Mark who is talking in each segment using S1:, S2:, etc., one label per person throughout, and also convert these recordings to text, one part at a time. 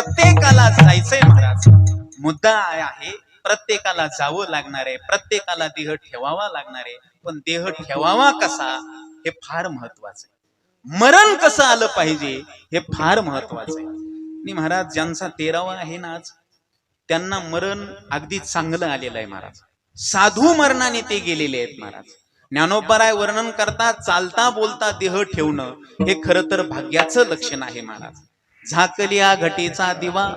S1: प्रत्येकाला जायचंय महाराज. मुद्दा आहे प्रत्येकाला जावं लागणार आहे प्रत्येकाला देह ठेवावा लागणार आहे. पण देह ठेवावा कसा? हे फार महत्वाचं आहे. मरण कसं आलं पाहिजे हे फार महत्वाचं आहे. आणि महाराज ज्यांचा तेरावा आहे ना आज त्यांना मरण अगदी चांगलं आलेलं आहे महाराज. साधू मरणाने ते गेलेले आहेत महाराज. ज्ञानोपराय वर्णन करता चालता बोलता देह ठेवणं हे खरं तर भाग्याचं लक्षण आहे महाराज. झाकलिया घटीचा दिवा.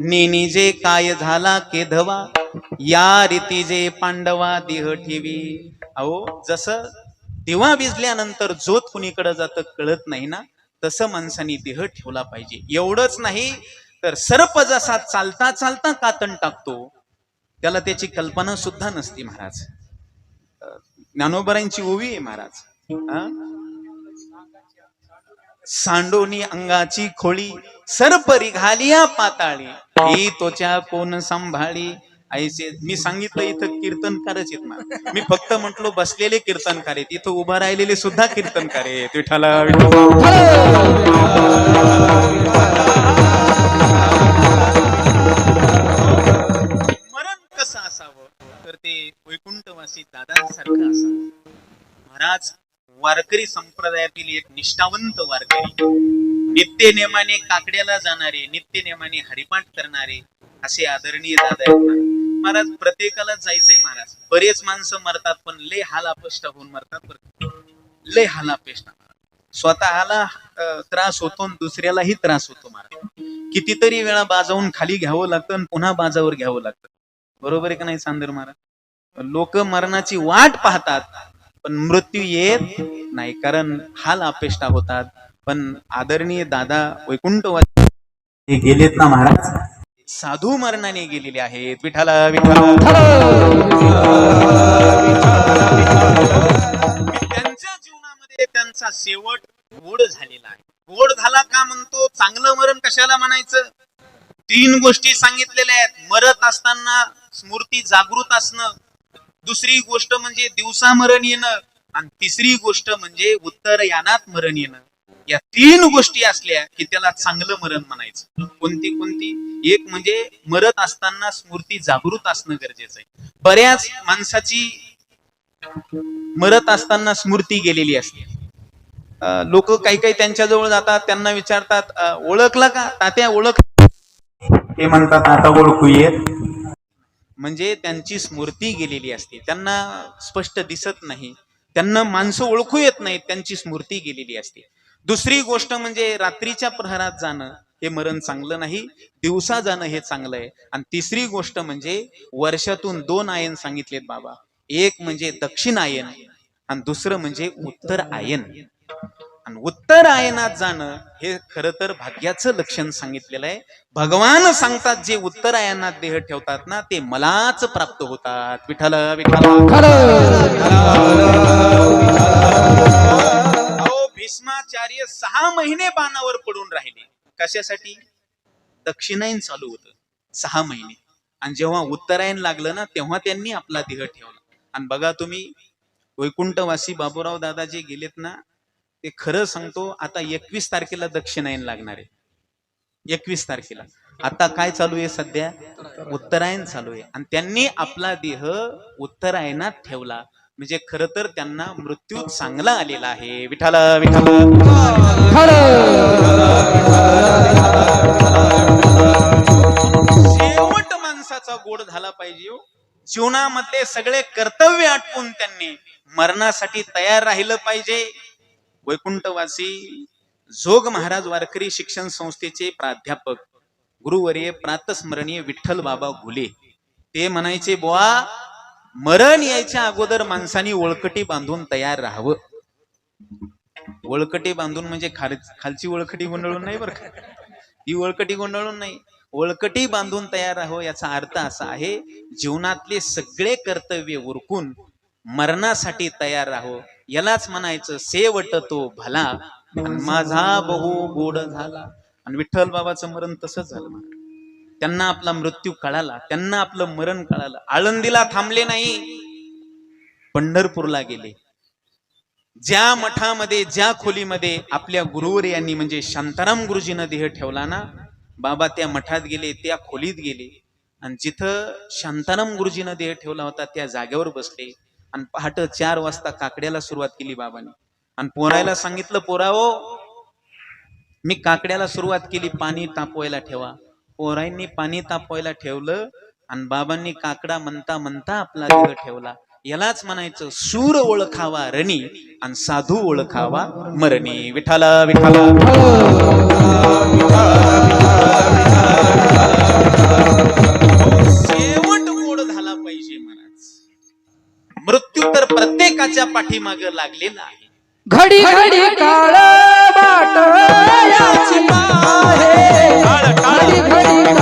S1: नेनी जे काय झाला केधवा या रीती जे पांडवा देह ठेवी. अहो जसं दिवा विजल्यानंतर जोत कुणीकडे जातं कळत नाही ना तसं माणसाने देह ठेवला पाहिजे. एवढंच नाही तर सर्प जसा चालता चालता कातण टाकतो त्याला त्याची कल्पना सुद्धा नसती महाराज. ज्ञानोबरांची ओवी आहे महाराज. हा? सांडोनी अंगाची खोळी सर्प रिघालिया पाताळी. ही. तोच्या कोण सांभाळी? ऐसे मी सांगितलं इथं कीर्तनकारच आहेत ना. मी फक्त म्हंटलो बसलेले कीर्तनकार आहेत. इथं उभं राहिलेले सुद्धा कीर्तनकार आहेत. विठाला मरण वारकरी संप्रदायातील एक निष्ठावंत वारकरी. नित्य नेमाने काकड्याला जाणारे नित्य नेमाने हरिपाठ करणारे असे आदरणीय दादा महाराज. प्रत्येकाला जायचंय महाराज. बरेच माणसं मरतात पण लय हाल अपेष्ट होऊन मरतात लय हाल अपेष्ट स्वतःला त्रास होतो दुसऱ्यालाही त्रास होतो महाराज. कितीतरी वेळा बाजावून खाली घ्यावं लागतं आणि पुन्हा बाजावर घ्यावं लागतं. बरोबर आहे का नाही सांदर महाराज? लोक मरणाची वाट पाहतात पण मृत्यू येत नाही कारण हाल अपेष्टा होतात. पण आदरणीय दादा वैकुंठवासी हे गेलेत ना महाराज? साधू मरणाने गेलेले आहेत. विठाला विठाला त्यांच्या जीवनामध्ये त्यांचा शेवट गोड झालेला आहे. गोड झाला का म्हणतो चांगलं मरण कशाला म्हणायचं? तीन गोष्टी सांगितलेल्या आहेत. मरत असताना स्मृती जागृत असणं दुसरी गोष्ट म्हणजे दिवसा मरण येणं आणि तिसरी गोष्ट म्हणजे उत्तरयानात मरण येणं. या तीन गोष्टी असल्या की त्याला चांगलं मरण म्हणायचं. कोणती कोणती? एक म्हणजे मरत असताना स्मृती जागृत असणं गरजेचं आहे. बऱ्याच माणसाची मरत असताना स्मृती गेलेली असते. लोक काही काही त्यांच्याजवळ जातात त्यांना विचारतात ओळखलं ओळखला का? तात्या ओळख ते म्हणतात आता ओळखू येत. म्हणजे त्यांची स्मृती गेलेली असते. त्यांना स्पष्ट दिसत नाही. त्यांना माणसं ओळखू येत नाहीत त्यांची स्मृती गेलेली असते. दुसरी गोष्ट म्हणजे रात्रीच्या प्रहरात जाणं हे मरण चांगलं नाही दिवसा जाणं हे चांगलं आहे. आणि तिसरी गोष्ट म्हणजे वर्षातून दोन आयन सांगितलेत बाबा. एक म्हणजे दक्षिण आयन आणि दुसरं म्हणजे उत्तर आयन. आणि उत्तर आयनात जाणं हे खरं तर भाग्याचं लक्षण सांगितलेलं आहे. भगवान सांगतात जे उत्तर आयनात देह ठेवतात ना ते मलाच प्राप्त होतात. विठाल विठाल अहो भीष्माचार्य सहा महिने बाणावर पडून राहिले. कशासाठी? दक्षिणायन चालू होतं. सहा महिने. आणि जेव्हा उत्तरायण लागलं ना तेव्हा त्यांनी आपला देह ठेवला. आणि बघा तुम्ही वैकुंठवासी बाबूराव दादा जे गेलेत ना ते खरं सांगतो आता एकवीस तारखेला दक्षिणायन लागणार आहे. एकवीस तारखेला. आता काय चालू आहे सध्या? उत्तरायण चालू आहे. आणि त्यांनी आपला देह उत्तरायणात ठेवला. म्हणजे खर तर त्यांना मृत्यू चांगला आलेला आहे. विठाल विठाल शेवट माणसाचा गोड झाला पाहिजे जीवनामध्ये जीवनामधले सगळे कर्तव्य आटपून त्यांनी मरणासाठी तयार राहिलं पाहिजे. वैकुंठवासी जोग महाराज वारकरी शिक्षण संस्थेचे प्राध्यापक गुरुवर्य प्रातस्मरणीय विठ्ठल बाबा घुले. ते म्हणायचे बुवा मरण यायच्या अगोदर माणसानी ओळखटी बांधून तयार राहावं. ओळखटी बांधून म्हणजे खाल खालची ओळखटी गोंधळून नाही बरं का? ही ओळखटी गोंधळून नाही. ओळखटी बांधून तयार राहावं याचा अर्थ असा आहे जीवनातले सगळे कर्तव्य उरकून मरणासाठी तयार राहो. यालाच म्हणायचं सेवट तो भला. माझा बहु गोड झाला. आणि विठ्ठल बाबाचं मरण तसंच झालं त्यांना आपला मृत्यू कळाला. त्यांना आपलं मरण कळालं. आळंदीला थांबले नाही. पंढरपूरला गेले. ज्या मठामध्ये ज्या खोलीमध्ये आपल्या गुरुवर यांनी म्हणजे शांताराम गुरुजीनं देह ठेवला ना बाबा त्या मठात गेले त्या खोलीत गेले. आणि जिथं शांताराम गुरुजीनं देह ठेवला होता त्या जागेवर बसले. आणि पहाट चार वाजता काकड्याला सुरुवात केली बाबांनी आणि पोरायला सांगितलं पोराओ मी काकड्याला सुरुवात केली पाणी तापवायला ठेवा पोरांनी पाणी तापवायला ठेवलं आणि बाबांनी काकडा म्हणता म्हणता आपला देह ठेवला यालाच म्हणायचं सूर ओळखावा रणी आणि साधू ओळखावा मरणी विठाला विठाला मृत्यू तर प्रत्येकाच्या पाठीमाग लागलेला आहे
S2: घडी घडी काळ बाट याची पाहे
S1: काळ, काळ.
S2: घडी घडी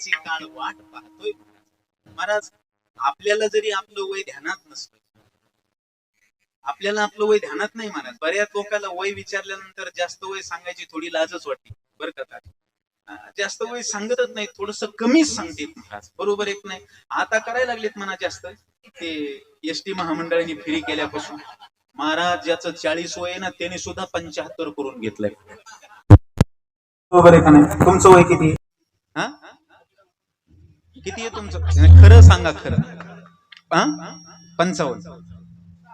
S1: प्रत्येकाची काळ वाट पाहतोय महाराज आपल्याला जरी आपलं वय ध्यानात नसतं आपल्याला आपलं वय ध्यानात नाही महाराज. बऱ्याच लोकांना वय विचारल्यानंतर जास्त वय सांगायची थोडी लाजच वाटते बरं का जास्त वय सांगतच नाही थोडस कमीच सांगते महाराज. बरोबर एक नाही? आता करायला लागलेत म्हणा जास्त. ते एस टी महामंडळाने फेरी केल्यापासून. महाराज ज्याचं चाळीस वय ना त्याने सुद्धा पंच्याहत्तर करून घेतलंय. बरोबर आहे का नाही? तुमचं वय किती? हा? किती आहे तुमचं? खरं सांगा खरं. हा पंचावन्न.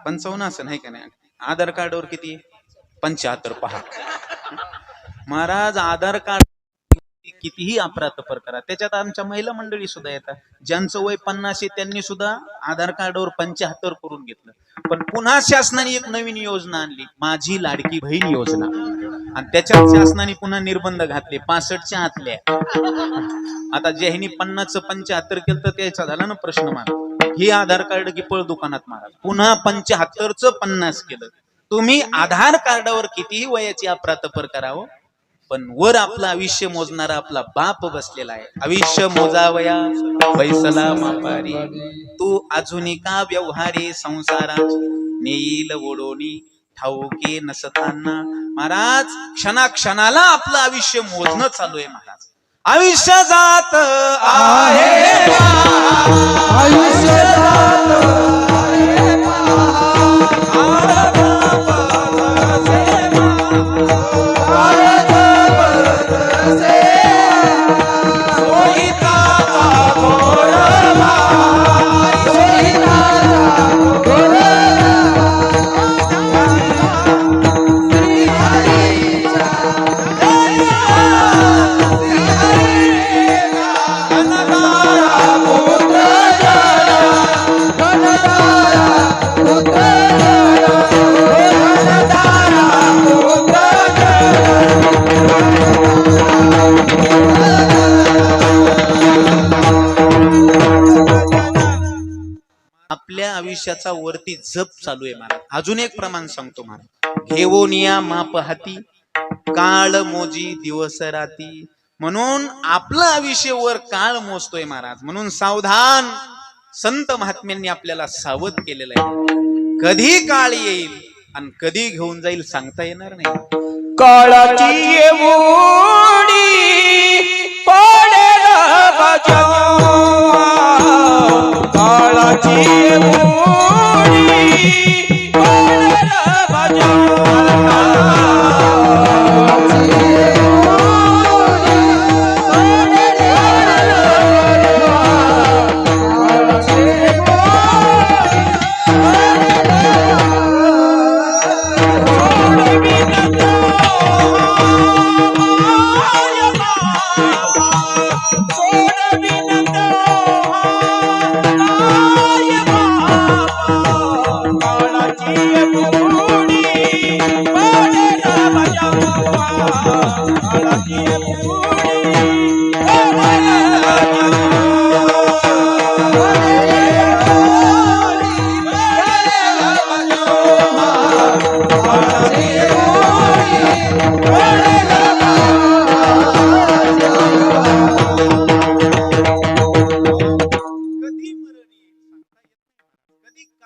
S1: पंचावन्न असं नाही का नाही? आधार कार्डवर किती? पंच्याहत्तर पहा. महाराज आधार कार्ड कितीही अप्रातपर करा. त्याच्यात आमच्या महिला मंडळी सुद्धा येतात. ज्यांचं वय पन्नास आहे त्यांनी सुद्धा आधार कार्डवर पंच्याहत्तर करून घेतलं. पण पुन्हा शासनाने एक नवीन योजना आणली. माझी लाडकी बहीण योजना. आणि त्याच्यात शासनाने पुन्हा निर्बंध घातले. पासष्टच्या आतल्या. आता ज्यांनी पन्नासचं पंच्याहत्तर केलं तर त्याचा झाला ना प्रश्न मारा हे आधार कार्ड की पळ दुकानात मारा. पुन्हा पंच्याहत्तरचं पन्नास केलं. तुम्ही आधार कार्डावर कितीही वयाची अप्रातपर करावं हो. पण वर आपलं आयुष्य मोजणारा आपला बाप बसलेला आहे. आयुष्य मोजावया वैसला मापारी. तू अजूनही का व्यवहारी संसारा? नेईल ओढोनी ठाऊके नसताना. महाराज क्षणा क्षणाला आपलं आयुष्य मोजणं चालू आहे महाराज. आयुष्य जात आहे.
S3: आयुष्य
S1: आपल्या आयुष्याचा वरती जप चालू आहे महाराज. अजून एक प्रमाण सांगतो महाराज. घेवोनिया माप हाती काळ मोजी दिवस राती. म्हणून आपलं आयुष्य वर काळ मोजतोय महाराज. म्हणून सावधान संत महात्म्यांनी आपल्याला सावध केलेलं आहे. कधी काळ येईल आणि कधी घेऊन जाईल सांगता येणार नाही.
S2: काळाची येऊडी काळाची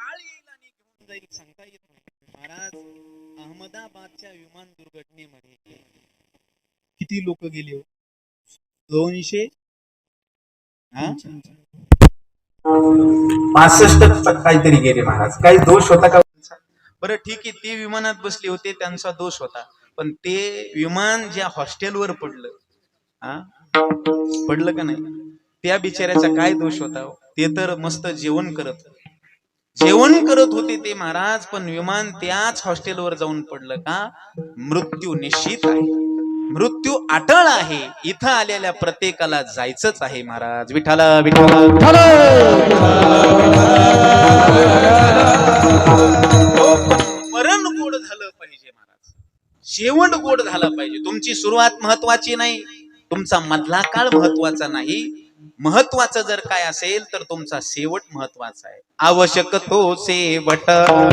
S1: काळ येईल आणि घेऊन जाईल सांगता येत नाही. महाराज अहमदाबादच्या विमान दुर्घटनेमध्ये किती लोक गेले हो? दोनशे? पासष्ट काहीतरी गेले महाराज. काही दोष होता का? बरं ठीक आहे. ते विमानात बसले होते त्यांचा दोष होता. पण ते विमान ज्या हॉस्टेलवर पडलं हा? पडलं का नाही? त्या बिचाऱ्याचा काय दोष होता हो? ते तर मस्त जेवण करत. जेवण करत होते ते महाराज पण विमान त्याच हॉस्टेलवर जाऊन पडलं का? मृत्यू निश्चित आहे. मृत्यू अटळ आहे. इथं आलेल्या प्रत्येकाला जायचंच आहे महाराज. विठाला विठाला मरण गोड झालं पाहिजे महाराज. शेवट गोड झाला पाहिजे. तुमची सुरुवात महत्वाची नाही. तुमचा मधला काळ महत्त्वाचा नाही. महत्वाचं जर काय असेल तर तुमचा शेवट महत्त्वाचा आहे. आवश्यक तो शेवट. हो,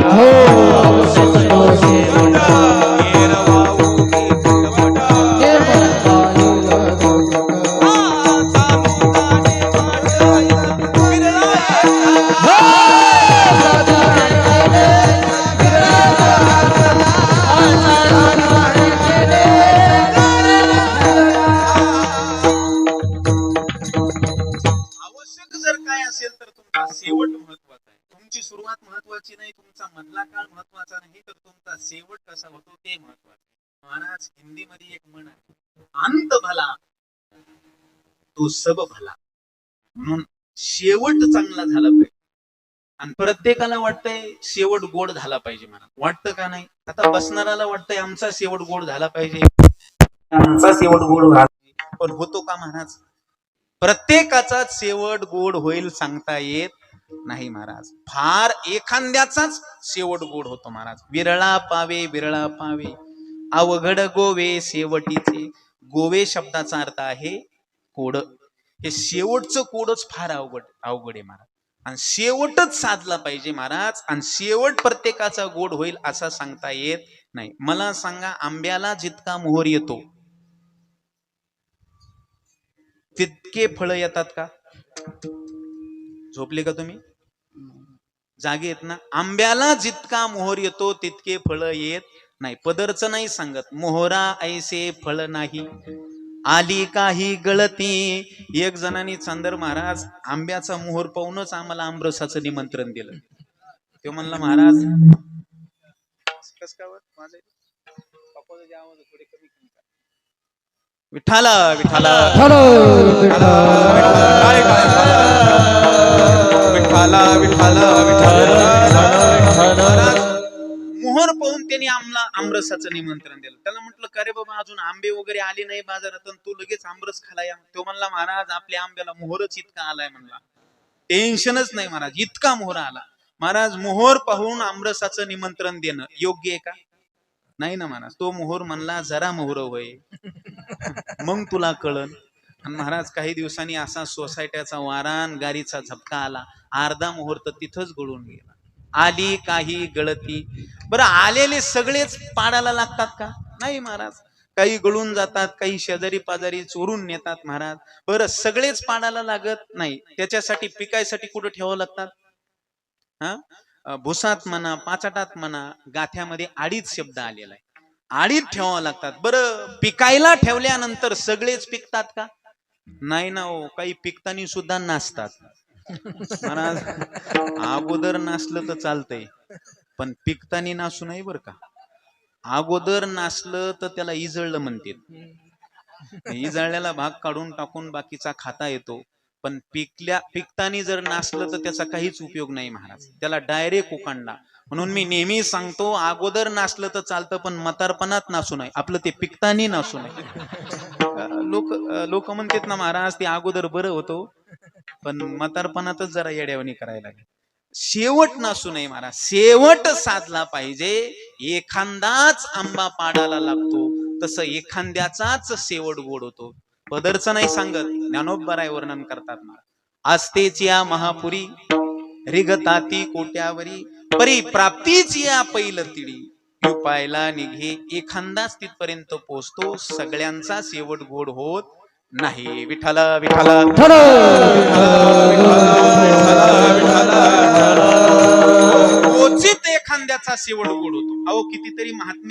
S1: तो सब भला. म्हणून शेवट चांगला झाला पाहिजे. आणि प्रत्येकाला वाटतंय शेवट गोड झाला पाहिजे मला वाटतं का नाही? आता बसणाऱ्याला वाटतंय आमचा शेवट गोड झाला पाहिजे. आमचा शेवट गोड पण होतो का महाराज? प्रत्येकाचा शेवट गोड होईल सांगता येत नाही महाराज. फार एखाद्याचाच शेवट गोड होतो महाराज. विरळा पावे विरळा पावे. अवघड गोवे शेवटीचे. गोवे शब्दाचा अर्थ आहे कोड. हे शेवटचं कोडच फार अवघड अवघड आहे महाराज. आणि शेवटच साधला पाहिजे महाराज. आणि शेवट प्रत्येकाचा गोड होईल असा सांगता येत नाही. मला सांगा आंब्याला जितका मोहर येतो तितके फळ येतात का? झोपले का तुम्ही? जागे येत ना? आंब्याला जितका मोहर येतो तितके फळ येत नाही. पदरचं नाही सांगत. मोहरा ऐसे फळ नाही. आली काही गळती. एक जणांनी चांदर महाराज आंब्याचा मोहर पाहूनच आम्हाला आमरसाचं निमंत्रण दिलं. तो म्हणला महाराज कस. विठाला विठाला
S4: विठाला विठाला विठाला
S1: मोहर पाहून त्यांनी आमला आमरसाचं निमंत्रण दिलं. त्याला म्हटलं का रे बाबा अजून आंबे वगैरे आले नाही बाजारात तू लगेच आमरस खाला या तो म्हणला महाराज आपल्या आंब्याला मोहरच इतका आलाय म्हणला. टेन्शनच नाही महाराज इतका मोहर आला. महाराज मोहर पाहून आमरसाचं निमंत्रण देणं योग्य आहे का? नाही ना महाराज तो मोहर म्हणला जरा मोहर होय. मग तुला कळन. आणि महाराज काही दिवसांनी असा सोसायट्याचा वारान गारीचा झपका आला. अर्धा मुहूर्त तिथंच गळून गेला. आली काही गळती. बरं आलेले सगळेच पाडायला लागतात का? नाही महाराज. काही गळून जातात काही शेजारी पाजारी चोरून नेतात महाराज. बरं सगळेच पाडायला लागत नाही. त्याच्यासाठी पिकायसाठी कुठं ठेवावं लागतात? हा? भुसात म्हणा पाचाटात म्हणा गाथ्यामध्ये आडीच शब्द आलेला आहे. आडीत ठेवावं लागतात. बरं पिकायला ठेवल्यानंतर सगळेच पिकतात का? नाही ना हो. काही पिकतानी सुद्धा नाचतात. महाराज अगोदर नाचलं तर चालतंय पण पिकतानी नाचू नाही बरं का. अगोदर नाचलं तर त्याला इजळलं म्हणते इजळल्याला भाग काढून टाकून बाकीचा खाता येतो पण पिकल्या पिकतानी जर नाचलं तर त्याचा काहीच उपयोग नाही महाराज. त्याला डायरेक्ट उकांडा. म्हणून मी नेहमी सांगतो अगोदर नाचलं तर चालतं पण म्हातारपणात नाचू नये. आपलं ते पिकतानी नाचू नये. लोक लोक म्हणतात ना महाराज ते अगोदर बरं होतो. पण म्हातारपणातच जरा येड्यावणी करायला लागेल. शेवट नसू नये महाराज शेवट साधला पाहिजे. एखादाच आंबा पाडाला लागतो. तसं एखाद्याचाच शेवट गोड होतो. पदरच नाही सांगत. ज्ञानोबराय वर्णन करतात ना आस्तेची या महापुरी. रिगताती कोट्यावरी. परी प्राप्तीची या पहिलं तिडी उपायला निघे. एखादाच तिथपर्यंत पोहोचतो सगळ्यांचा शेवट गोड होत. नाही विठाला विठाला क्वचित एखाद्याचा शेवट गोड होतो अहो कितीतरी महात्मे